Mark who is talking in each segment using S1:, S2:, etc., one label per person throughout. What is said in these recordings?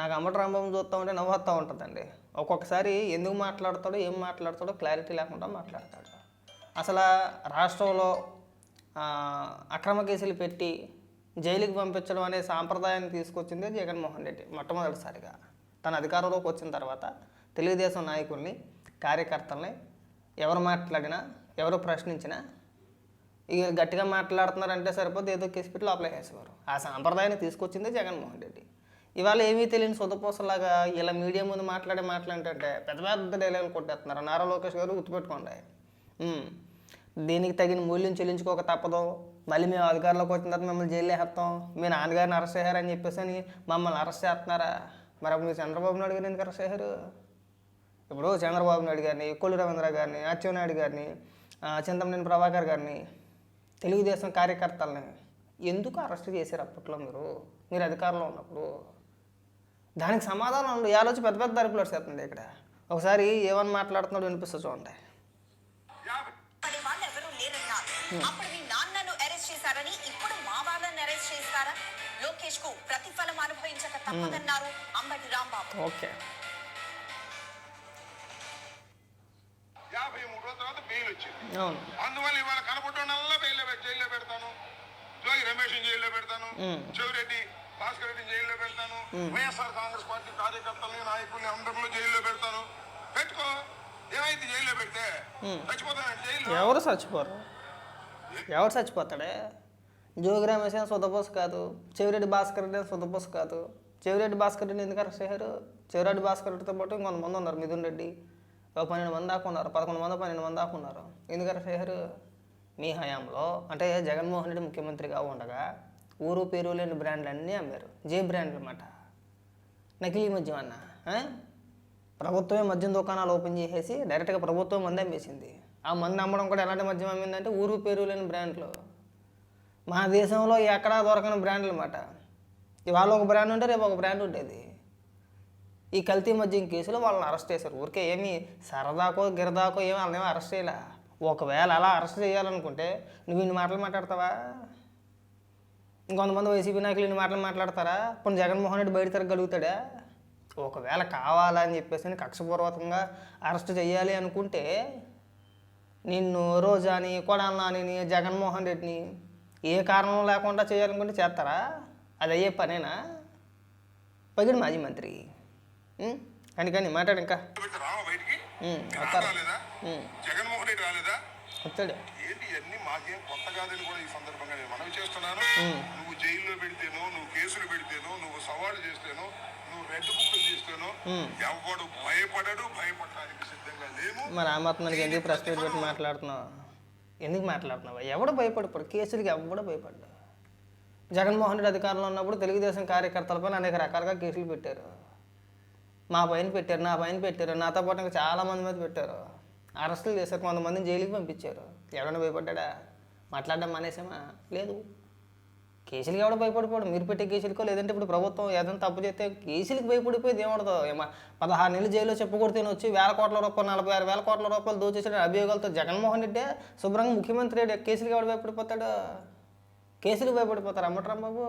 S1: నాకు అమ్మటి రాంబాబు చూస్తూ ఉంటే నవ్వుతూ ఉంటుందండి. ఒక్కొక్కసారి ఎందుకు మాట్లాడతాడో ఏం మాట్లాడతాడో క్లారిటీ లేకుండా మాట్లాడతాడు. అసలు రాష్ట్రంలో అక్రమ కేసులు పెట్టి జైలుకి పంపించడం అనే సాంప్రదాయాన్ని తీసుకొచ్చిందే జగన్మోహన్ రెడ్డి మొట్టమొదటిసారిగా. తన అధికారంలోకి వచ్చిన తర్వాత తెలుగుదేశం నాయకుల్ని కార్యకర్తల్ని ఎవరు మాట్లాడినా ఎవరు ప్రశ్నించినా ఇక గట్టిగా మాట్లాడుతున్నారంటే సరిపోతే ఏదో కేసు పెట్టి లోపల వేసేవారు ఆ సాంప్రదాయాన్ని తీసుకొచ్చిందే జగన్మోహన్ రెడ్డి. ఇవాళ ఏమీ తెలియని సొదపోసలాగా ఇలా మీడియా ముందు మాట్లాడే మాట్లాడంటే పెద్ద పెద్ద డైలాగులు కొట్టేస్తున్నారు. నారా లోకేష్ గారు గుర్తుపెట్టుకోండి. దీనికి తగిన మూల్యం చెల్లించుకోక తప్పదు. మళ్ళీ మేము అధికారంలోకి వచ్చిన తర్వాత మిమ్మల్ని జైలు వేస్తాం. మీ నాన్నగారిని అరెస్ట్ చేశారని చెప్పేసి అని మమ్మల్ని అరెస్ట్ చేస్తున్నారా? మరి అప్పుడు మీరు చంద్రబాబు నాయుడు గారిని ఎందుకు అరెస్ట్ చేశారు? ఇప్పుడు చంద్రబాబు నాయుడు గారిని కొల్లు రవీంద్ర గారిని అచ్చెన్నాయుడు గారిని చింతమనేని ప్రభాకర్ గారిని తెలుగుదేశం కార్యకర్తల్ని ఎందుకు అరెస్ట్ చేశారు అప్పట్లో మీరు? మీరు అధికారంలో ఉన్నప్పుడు దానికి సమాధానం ఉండదు ఈ ఆలోచన పెద్ద పెద్ద అరుపులు వస్తుంది ఇక్కడ. ఒకసారి ఏమని మాట్లాడుతున్నాడు వినిపిస్తుంది చూడండి.
S2: అప్పుడు మీ నాన్నను అరెస్ట్ చేశారని ఇప్పుడు మా వాళ్ళని అరెస్ట్ చేస్తారా? లోకేష్కు ప్రతిఫలం అనుభవించక తప్పదన్నారు అంబటి రాంబాబు.
S1: ఓకే.
S3: యాభై మూడు రోజుల తర్వాత బెయిల్ వచ్చింది.
S1: అవును.
S3: అందువల్ల ఇవాళ జైల్లో పెడతాను. జోగి రమేష్ జైల్లో పెడతాను. చెవిరెడ్డి భాస్కర్ రెడ్డి జైల్లో పెడతాను. వైఎస్ఆర్ కాంగ్రెస్ పార్టీ కార్యకర్తల్ని నాయకుల్ని అందరిలో జైల్లో పెడతాను. పెట్టుకో. ఏమైంది జైల్లో పెడితే? చచ్చిపోతానండి జైల్లో?
S1: ఎవరు చచ్చిపోరు? ఎవరు చచ్చిపోతాడే? జోగి రమేష్ అని సుధపోస్ కాదు. చెవిరెడ్డి భాస్కర్ రెడ్డి అని సుధపోస్ కాదు. చెవిరెడ్డి భాస్కర్ రెడ్డిని ఎందుకు అరెస్ట్ చేశారు? చెవిరెడ్డి భాస్కర్ రెడ్డితో పాటు ఇంకొంతమంది ఉన్నారు. మిథున్ రెడ్డి. ఒక పన్నెండు మంది దాకా ఉన్నారు. పదకొండు మంది పన్నెండు మంది దాకా ఉన్నారు. ఎందుకు అరెస్ట్ చేశారు? మీ హయాంలో. అంటే జగన్మోహన్ రెడ్డి ముఖ్యమంత్రిగా ఉండగా ఊరు పేరు లేని బ్రాండ్లు అన్నీ అమ్మారు. జే బ్రాండ్లు అనమాట నకిలీ మద్యం అన్న ప్రభుత్వమే మద్యం దుకాణాలు ఓపెన్ చేసేసి డైరెక్ట్గా ప్రభుత్వం మంది అమ్మేసింది. ఆ మంది అమ్మడం కూడా ఎలాంటి మద్యం అమ్మిందంటే ఊరు పేరు లేని బ్రాండ్లు. మన దేశంలో ఎక్కడా దొరకని బ్రాండ్లు అనమాట ఇవాళ ఒక బ్రాండ్ ఉంటే రేపు ఒక బ్రాండ్ ఉండేది. ఈ కల్తీ మద్యం కేసులో వాళ్ళని అరెస్ట్ చేశారు. ఊరికే ఏమి సరదాకో గిరదాకో ఏమి వాళ్ళని అరెస్ట్ చేయలే. ఒకవేళ అలా అరెస్ట్ చేయాలనుకుంటే నువ్వు ఇన్ని మాటలు మాట్లాడతావా? ఇంకొంతమంది వైసీపీ నాయకులు ఇన్ని మాటలు మాట్లాడతారా? ఇప్పుడు జగన్మోహన్ రెడ్డి బయట తిరగలుగుతాడా ఒకవేళ కావాలని చెప్పేసి కక్షపూర్వకంగా అరెస్ట్ చేయాలి అనుకుంటే నిన్ను రోజాని కొడాలని జగన్మోహన్ రెడ్డిని ఏ కారణం లేకుండా చేయాలనుకుంటే చేస్తారా? అది అయ్యే పనేనా? పగిడి మాజీ మంత్రి? కానీ కానీ మాట్లాడు ఇంకా. వస్తారు?
S3: జగన్మోహన్ రెడ్డి రాలేదా? ఏంటి ఇవన్నీ మాకేం కొత్త కాదని కూడా ఈ సందర్భంగా నేను మనవి చేస్తున్నాను
S1: మ్మ్.
S3: నువ్వు జైల్లో పెడితేనో నువ్వు కేసులు పెడితేనో నువ్వు సవాళ్ళు చేస్తేనో నువ్వు రెడ్ బుక్లు చేస్తేనో. ఎవడు భయపడడు భయపడటానికి సిద్ధంగా లేము.
S1: మరి ఆ ఎందుకు మీట్ పెట్టి మాట్లాడుతున్నావు? ఎందుకు మాట్లాడుతున్నావు? ఎవడు భయపడిపోడు కేసులకి ఎవడు భయపడ్డా? జగన్మోహన్ రెడ్డి అధికారంలో ఉన్నప్పుడు తెలుగుదేశం కార్యకర్తలపైన అనేక రకాలుగా కేసులు పెట్టారు. మా పైన పెట్టారు నా పైన పెట్టారు నాతో పాటు ఇంకా చాలా మంది మీద పెట్టారు. అరెస్టులు చేశారు కొంతమందిని జైలుకి పంపించారు. ఎవరైనా భయపడ్డా? మాట్లాడడం మానేసామా? లేదు. కేసులకి ఎవడ భయపడిపోడు. మీరు పెట్టే కేసులకో లేదంటే ఇప్పుడు ప్రభుత్వం ఏదైనా తప్పు చేస్తే కేసులకి భయపడిపోయి ఏమడదు ఏమో పదహారు నెలలు జైల్లో చెప్పుకొడితేనే వచ్చి వేల కోట్ల రూపాయలు నలభై ఆరు వేల కోట్ల రూపాయలు దోచేసిన అభియోగాలతో జగన్మోహన్ రెడ్డి శుభ్రంగా ముఖ్యమంత్రి రెడ్డి కేసులకి ఎవడు భయపడిపోతాడు? కేసులకు భయపడిపోతారు అమ్మట్రాంబాబు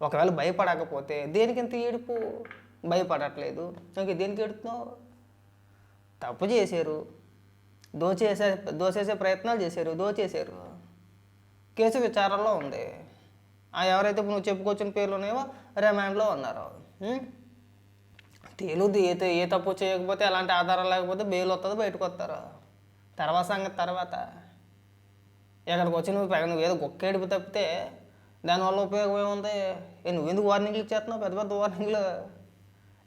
S1: ఒకవేళ భయపడకపోతే దేనికి ఇంత ఏడుపు? భయపడట్లేదు. ఇంకా దేనికి ఏడుతున్నావు? తప్పు చేశారు. దోచేసే దోచేసే ప్రయత్నాలు చేశారు. దోచేశారు. కేసు విచారణలో ఉంది. ఎవరైతే ఇప్పుడు నువ్వు చెప్పుకొచ్చిన పేర్లు ఉన్నాయో రిమాండ్లో ఉన్నారు ఉం? తేలుది ఏ ఏ తప్పు చేయకపోతే అలాంటి ఆధారం లేకపోతే బెయిల్ వస్తుంది బయటకు వస్తారు. తర్వాత సంగతి తర్వాత. ఎక్కడికి వచ్చి నువ్వు పైగా నువ్వు ఏదో గొక్కేడుపు తప్పితే దానివల్ల ఉపయోగం ఏముంది? నువ్వు ఎందుకు వార్నింగ్లు ఇచ్చేస్తున్నావు? పెద్ద పెద్ద వార్నింగ్లు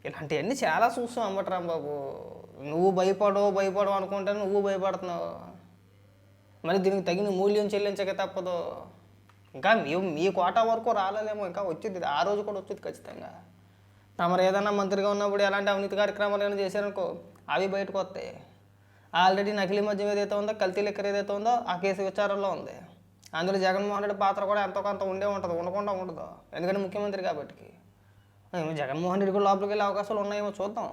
S1: ఇలాంటివన్నీ చాలా చూస్తాం అమ్మటరాం బాబు. నువ్వు భయపడవు భయపడవు అనుకుంటే నువ్వు భయపడుతున్నావు. మరి దీనికి తగిన మూల్యం చెల్లించక తప్పదు. ఇంకా మీ మీ కోటా వరకు రాలేదేమో ఇంకా వచ్చింది. ఆ రోజు కూడా వచ్చింది ఖచ్చితంగా. తమరు ఏదైనా మంత్రిగా ఉన్నప్పుడు ఎలాంటి అవినీతి కార్యక్రమాలు ఏమైనా చేశారనుకో అవి బయటకు వస్తాయి. ఆల్రెడీ నకిలీ మద్యం ఏదైతే ఉందో కల్తీ లెక్కర్ ఏదైతే ఉందో ఆ కేసు విచారంలో ఉంది. అందులో జగన్మోహన్ రెడ్డి పాత్ర కూడా ఎంతో కొంత ఉండే ఉంటుంది ఉండకుండా ఉండదు. ఎందుకంటే ముఖ్యమంత్రి కాబట్టి జగన్మోహన్ రెడ్డి కూడా లోపలికి వెళ్ళే అవకాశాలు ఉన్నాయేమో చూద్దాం.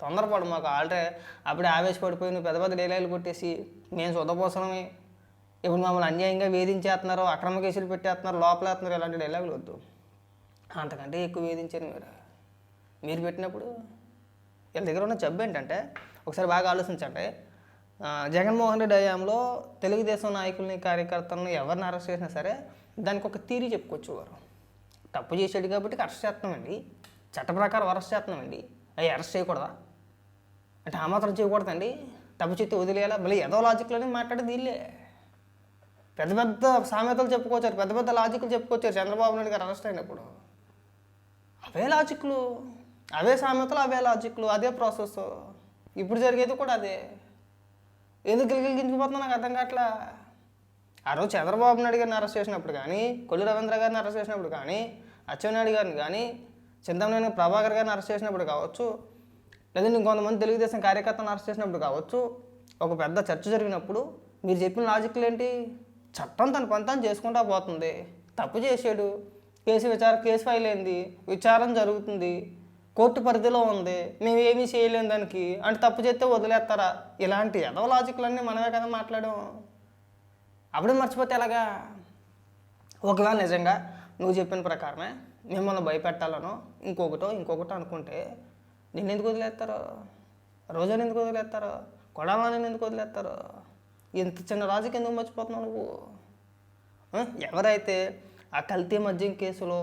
S1: తొందరపడు మాకు. ఆల్రెడీ అప్పుడే ఆవేశపడిపోయి నువ్వు పెద్ద పెద్ద డైలాగులు కొట్టేసి మేము శుద్ధపోసనమే ఇప్పుడు మమ్మల్ని అన్యాయంగా వేధించేస్తున్నారు అక్రమ కేసులు పెట్టేస్తున్నారు లోపలేస్తున్నారు ఇలాంటి డైలాగులు వద్దు. అంతకంటే ఎక్కువ వేధించారు మీరు. మీరు పెట్టినప్పుడు వీళ్ళ దగ్గర ఉన్న జబ్బు ఏంటంటే ఒకసారి బాగా ఆలోచించండి. జగన్మోహన్ రెడ్డి హయాంలో తెలుగుదేశం నాయకుల్ని కార్యకర్తలను ఎవరిని అరెస్ట్ చేసినా సరే దానికి ఒక థీరీ చెప్పుకొచ్చేవారు తప్పు చేసాడు కాబట్టి అరెస్ట్ చేస్తున్నామండి. చట్ట ప్రకారం అరెస్ట్ చేస్తున్నామండి. అవి అరెస్ట్ చేయకూడదా? అంటే ఆ మాత్రం చేయకూడదండి. తప్పు చేస్తే వదిలేయాలా? మళ్ళీ ఏదో లాజిక్లోనే మాట్లాడేది వీళ్ళే. పెద్ద పెద్ద సామెతలు చెప్పుకొచ్చారు పెద్ద పెద్ద లాజిక్లు చెప్పుకొచ్చారు చంద్రబాబు నాయుడు గారు అరెస్ట్ అయినప్పుడు అవే లాజిక్లు అవే సామెతలు అవే లాజిక్లు అదే ప్రాసెస్. ఇప్పుడు జరిగేది కూడా అదే. ఎందుకు గిలిగించుకుపోతున్నా నాకు అర్థం కావట్లా? ఆ రోజు చంద్రబాబు నాయుడు గారిని అరెస్ట్ చేసినప్పుడు కానీ కొల్లు రవీంద్ర గారిని అరెస్ట్ చేసినప్పుడు కానీ అచ్చెన్నాయుడు గారిని కానీ చింతమనేని ప్రభాకర్ గారిని అరెస్ట్ చేసినప్పుడు కావచ్చు లేదంటే ఇంకొంతమంది తెలుగుదేశం కార్యకర్తలను అరెస్ట్ చేసినప్పుడు కావచ్చు ఒక పెద్ద చర్చ జరిగినప్పుడు మీరు చెప్పిన లాజిక్లు ఏంటి? చట్టం తన పని చేసుకుంటా పోతుంది. తప్పు చేశాడు. కేసు విచార కేసు ఫైల్ అయింది విచారణ జరుగుతుంది. కోర్టు పరిధిలో ఉంది. మేము ఏమీ చేయలేము దానికి. అంటే తప్పు చేస్తే వదిలేస్తారా? ఇలాంటి ఏదో లాజిక్లన్నీ మనమే కదా మాట్లాడాం. అప్పుడే మర్చిపోతే ఎలాగా? ఒకవేళ నిజంగా నువ్వు చెప్పిన ప్రకారమే మిమ్మల్ని భయపెట్టాలనో ఇంకొకటో ఇంకొకటో అనుకుంటే నిన్ను ఎందుకు వదిలేస్తారు? రోజుని ఎందుకు వదిలేస్తారు? కొడాలని ఎందుకు వదిలేస్తారు? ఇంత చిన్న రాజుకి ఎందుకు మర్చిపోతున్నావు నువ్వు? ఎవరైతే ఆ కల్తీ మద్యం కేసులో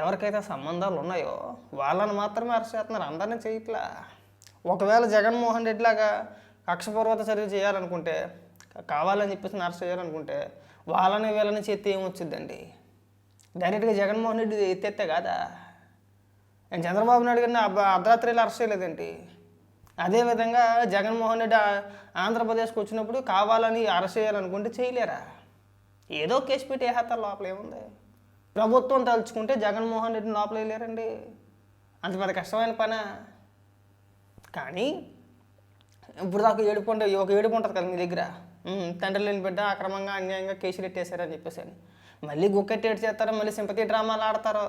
S1: ఎవరికైతే సంబంధాలు ఉన్నాయో వాళ్ళని మాత్రమే అరెస్ట్ చేస్తున్నారు. అందరినీ చేయట్లా? ఒకవేళ జగన్మోహన్ రెడ్డి లాగా కక్షపూర్వత చర్య చేయాలనుకుంటే కావాలని చెప్పేసి అరెస్ట్ చేయాలనుకుంటే వాళ్ళని వీళ్ళని చేస్తే ఏమొచ్చిందండి డైరెక్ట్గా జగన్మోహన్ రెడ్డి ఎత్తేస్తే కాదా? నేను చంద్రబాబు నాయుడు గారిని అర్ధరాత్రిలో అరెస్ట్ చేయలేదండి అదేవిధంగా జగన్మోహన్ రెడ్డి ఆంధ్రప్రదేశ్కి వచ్చినప్పుడు కావాలని అరెస్ట్ చేయాలనుకుంటే చేయలేరా? ఏదో కేసు పెట్టి వేస్తారు లోపల ఏముంది? ప్రభుత్వం తలుచుకుంటే జగన్మోహన్ రెడ్డిని లోపల వేయలేరండి. అంత పెద్ద కష్టమైన పని? కానీ ఇప్పుడు దాకా ఏడుపు ఉంటుంది ఒక ఏడుపు ఉంటుంది కదా మీ దగ్గర? తండ్రి లేని బిడ్డ అక్రమంగా అన్యాయంగా కేసులు ఎట్టేశారని చెప్పేసి అని. మళ్ళీ గుక్కెట్ ఏడు చేస్తారో మళ్ళీ సింపతి డ్రామాలు ఆడతారు?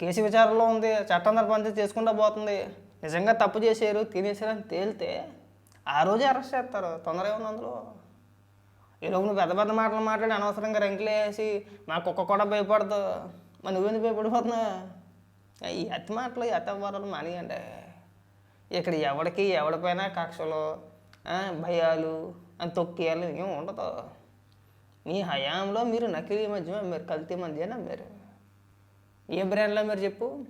S1: కేసు విచారణలో ఉంది చట్టం తన పని చేసుకుంటూ పోతుంది. నిజంగా తప్పు చేశారు తినేసారని తేలితే ఆ రోజే అరెస్ట్ చేస్తారు. తొందర ఏముంది అందులో. ఈరోజు నువ్వు పెద్ద పెద్ద మాటలు మాట్లాడి అనవసరంగా రెంకులు వేసి మా కుక్క కూడా భయపడదు. మరి నువ్వెందుకు భయపడిపోతున్నా ఈ అతి మాటలు ఈ అతి వరాలు ఇక్కడ ఎవడికి ఎవడిపైన కక్షలు భయాలు అని తొక్కేయాలి ఏం ఉండదు. మీ హయాంలో మీరు నకిలీ మద్యం మీరు కల్తీ మద్యాన్ని మీరు? ఏ బ్రాండ్లో మీరు చెప్పు.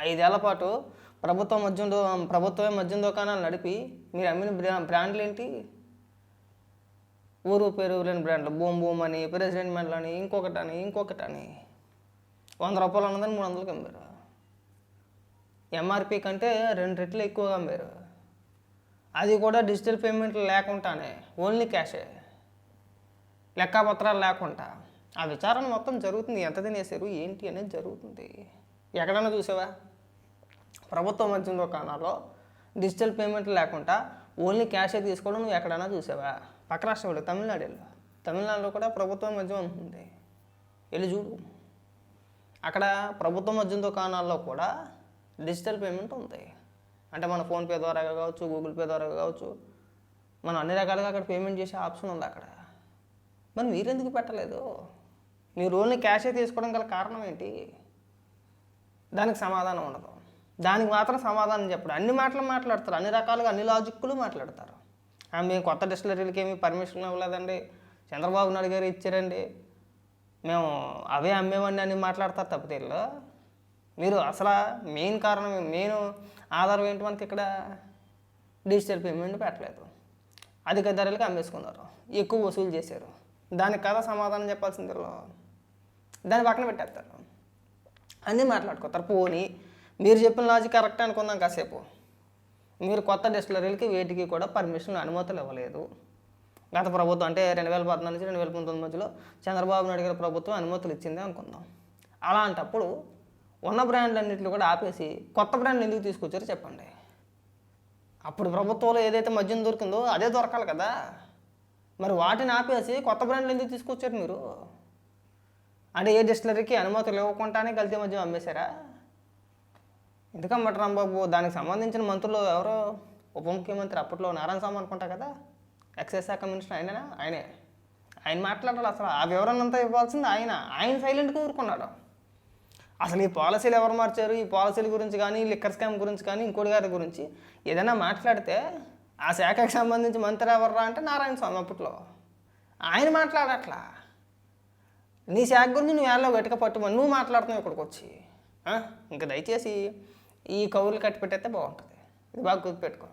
S1: ఐదేళ్ళ పాటు ప్రభుత్వ మద్యం ప్రభుత్వమే మద్యం దుకాణాలు నడిపి మీరు అమ్మిన బ్రా బ్రాండ్లు ఏంటి? ఊరు పేరు లేని బ్రాండ్లు. బూమ్ బూమ్ అని ప్రెసిడెంట్ మెడల్ అని ఇంకొకటని ఇంకొకటని వంద రూపాయలు ఉన్నదని మూడు వందలకి అమ్మారు. ఎంఆర్పి కంటే రెండు రెట్లు ఎక్కువగా అమ్మారు. అది కూడా డిజిటల్ పేమెంట్లు లేకుండానే ఓన్లీ క్యాషే. లెక్కపత్రాలు లేకుండా. ఆ విచారణ మొత్తం జరుగుతుంది. ఎంత తినేసారు ఏంటి అనేది జరుగుతుంది. ఎక్కడైనా చూసావా? ప్రభుత్వ మద్యం దుకాణాల్లో డిజిటల్ పేమెంట్ లేకుండా ఓన్లీ క్యాషే తీసుకోవడం నువ్వు ఎక్కడైనా చూసావా? పక్క రాష్ట్రం వెళ్ళు తమిళనాడు వెళ్ళు తమిళనాడులో కూడా ప్రభుత్వం మద్యం ఉంటుంది. వెళ్ళి చూడు. అక్కడ ప్రభుత్వ మద్యం దుకాణాల్లో కూడా డిజిటల్ పేమెంట్ ఉంది. అంటే మన ఫోన్పే ద్వారా కావచ్చు గూగుల్ పే ద్వారా కావచ్చు మనం అన్ని రకాలుగా అక్కడ పేమెంట్ చేసే ఆప్షన్ ఉంది అక్కడ. మరి మీరెందుకు పెట్టలేదు? మీరు ఓన్లీ క్యాషే తీసుకోవడం గల కారణం ఏంటి? దానికి సమాధానం ఉండదు. దానికి మాత్రం సమాధానం చెప్పడు. అన్ని మాటలు మాట్లాడతారు. అన్ని రకాలుగా అన్ని లాజిక్లు మాట్లాడతారు. ఆ, మేము కొత్త డిస్టిలరీలకి ఏమీ పర్మిషన్ ఇవ్వలేదండి. చంద్రబాబు నాయుడు గారు ఇచ్చారండి. మేము అవే అమ్మేవాడిని అని మాట్లాడతారు తప్పితే మీరు అసలు మెయిన్ కారణం మెయిన్ ఆధారం ఏంటి మనకి ఇక్కడ? డిజిటల్ పేమెంట్ పెట్టలేదు. అధిక ధరలకు అమ్మేసుకున్నారు. ఎక్కువ వసూలు చేశారు. దానికి కదా సమాధానం చెప్పాల్సిందిలో దాన్ని పక్కన పెట్టేస్తారు. అన్నీ మాట్లాడుకోతారు. పోనీ మీరు చెప్పిన లాజిక్ కరెక్ట్ అనుకుందాం కాసేపు. మీరు కొత్త డిస్టిలరీలకి వేటికి కూడా పర్మిషన్ అనుమతులు ఇవ్వలేదు. గత ప్రభుత్వం అంటే రెండు వేల పద్నాలుగు నుంచి రెండు వేల పంతొమ్మిది మధ్యలో చంద్రబాబు నాయుడు గారి ప్రభుత్వం అనుమతులు ఇచ్చిందే అనుకుందాం. అలాంటప్పుడు ఉన్న బ్రాండ్లన్నింటిని కూడా ఆపేసి కొత్త బ్రాండ్లు ఎందుకు తీసుకొచ్చారో చెప్పండి. అప్పుడు ప్రభుత్వంలో ఏదైతే మద్యం దొరికిందో అదే దొరకాలి కదా. మరి వాటిని ఆపేసి కొత్త బ్రాండ్లు ఎందుకు తీసుకొచ్చారు మీరు? అంటే ఏ డిస్టిలరీకి అనుమతులు ఇవ్వకుండానే కల్తీ మద్యం అమ్మేశారా? ఎందుకమ్మట రాంబాబు? దానికి సంబంధించిన మంత్రులు ఎవరో? ఉప ముఖ్యమంత్రి అప్పట్లో నారాయణ స్వామి అనుకుంటా కదా? ఎక్సైజ్ శాఖ మినిస్టర్ ఆయననా? ఆయనే. ఆయన మాట్లాడాలి అసలు. ఆ వివరణ అంతా ఇవ్వాల్సింది ఆయన. ఆయన సైలెంట్గా ఊరుకున్నాడు. అసలు ఈ పాలసీలు ఎవరు మార్చారు? ఈ పాలసీల గురించి కానీ లిక్కర్ స్కామ్ గురించి కానీ ఇంకోటి గారి గురించి ఏదైనా మాట్లాడితే ఆ శాఖకు సంబంధించి మంత్రి ఎవర్రా అంటే నారాయణ స్వామి అప్పట్లో. ఆయన మాట్లాడట్లా. నీ శాఖ గురించి నువ్వు ఏళ్ళలో గట్టిగా పట్టుమని నువ్వు మాట్లాడుతున్నావు ఇక్కడికి వచ్చి. ఇంకా దయచేసి ఈ కవులు కట్టి పెట్టేస్తే బాగుంటుంది. ఇది బాగా గుర్తుపెట్టుకో.